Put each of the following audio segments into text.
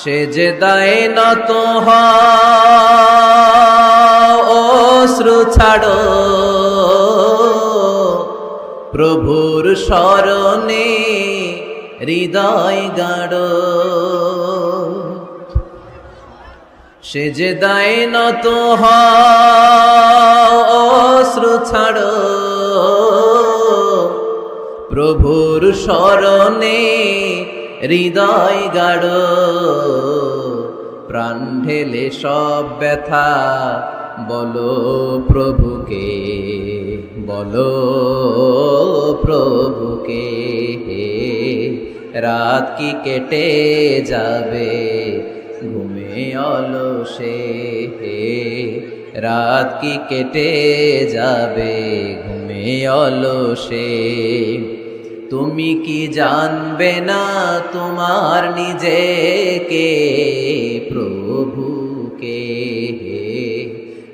সে যে দায় নত অশ্রু ছাড়ো। প্রভুর স্মরণে হৃদয় গাড়ো সে যে দায় নত অশ্রু ছাড়ো। প্রভুর স্মরণে হৃদয় গাড়ো প্রাণ ঢেলে সব ব্যথা। বলো প্রভুকে বলো প্রভুকে রাত কি কেটে যাবে? ঘুমে অলসে রাত কি কেটে যাবে? ঘুমে অলসে। তুমি কি জানবে না তোমার নিজেকে? প্রভুকে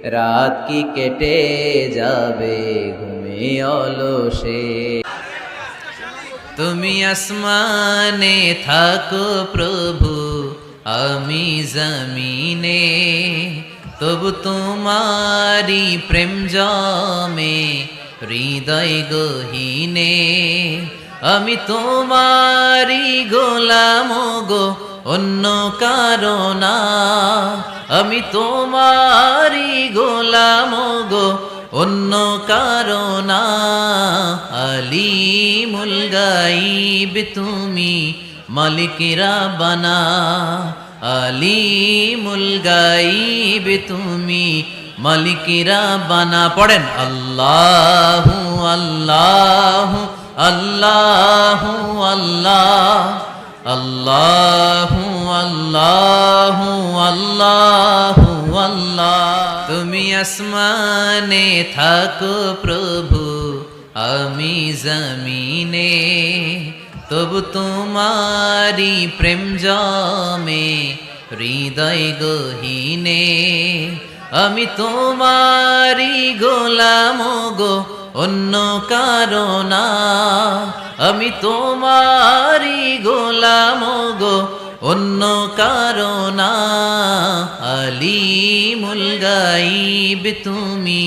রাত কি কেটে যাবে? ঘুমে অলসে। তুমি আসমানে থাকো প্রভু, আমি জমিনে। তবু তোমারি প্রেম জমে, হৃদয় গহীনে। আমি তোমারি গোলাম গো, অন্য কারণা আমি তোমারি গোলাম গো, অন্য কারণা আলিমুল গাইব তুমি মালিকেরা বানা। আলিমুল গাইব তুমি মালিকেরা বানা। পড়েন আল্লাহু আল্লাহু আল্লাহু আল্লাহ, আল্লাহু আল্লাহু আল্লাহু আল্লাহ। তুমি আসমানে থাকো প্রভু, আমি জমিনে, তবু তোমারি প্রেম জমে, হৃদয় গহীনে, আমি তোমারি গোলাম গো অন্য কারণা আমি তোমারি গোলাম গো, অন্য কারণা আলিমুল গাইব তুমি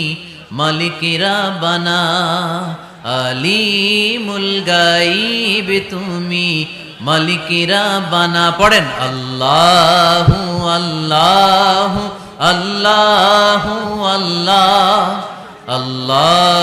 মালিকেরা বানা আলিমুল গাইব তুমি মালিকেরা বানা পড়েন, আল্লাহু আল্লাহু আল্লাহু আল্লাহ, আল্লাহু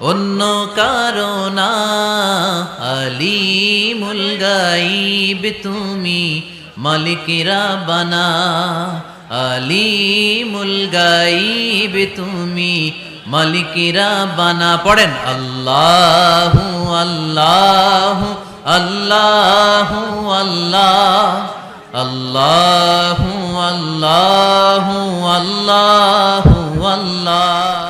অন্য কারণা আলিমুল গাইব তুমি মালিকেরা বানা। আলিমুল গাইব তুমি মালিকেরা বানা। পড়েন, আল্লাহু আল্লাহু আল্লাহু আল্লাহ। আল্লাহু আল্লাহু আল্লাহু আল্লাহ।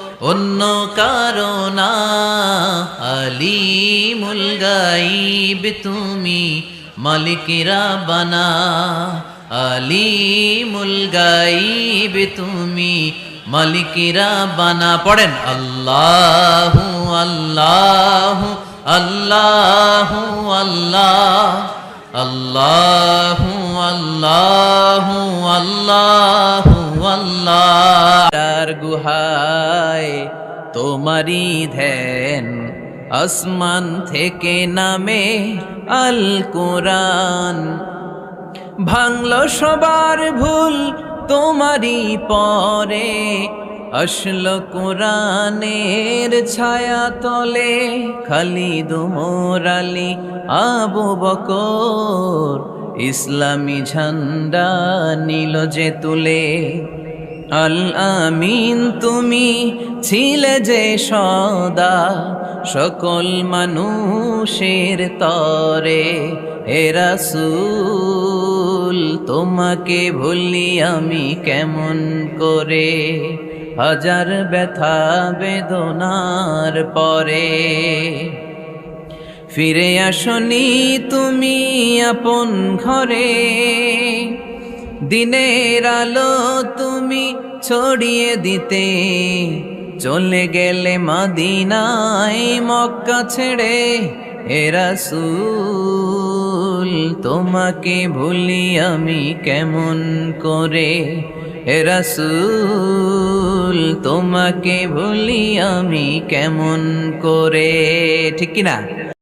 অন্য কারণা আলিমুল গাইব তুমি মালিকেরা বানা। আলিমুল গাইব তুমি মালিকেরা বানা। পড়েন, আল্লাহু আল্লাহু আল্লাহু আল্লাহ। আল্লাহু আল্লাহু আল্লাহু আল্লাহ। তার গুহায় তোমারি ধ্যান। আসমান থেকে নামে আল কোরআন ভাঙল সবার ভুল তোমারই পরে। আসল কোরআনের ছায়া তলে খালিদ মোরালি আবু বকর। ইসলামী ঝান্ডা নীল যে তুলে। আল আমিন, তুমি ছিলে যে সদা সকল মানুষের তরে। এরাসুল তোমাকে ভুলি আমি কেমন করে? হাজার ব্যথা বেদনার পরে। ফিরে আসনি তুমি আপন ঘরে। দিনের আলো তুমি ছড়িয়ে দিতে। চলে গেলে মাদিনায় মক্কা ছেড়ে এরাসুল তোমাকে ভুলি আমি কেমন করে? এরাসুল তোমাকে ভুলি আমি কেমন করে? ঠিক কিনা?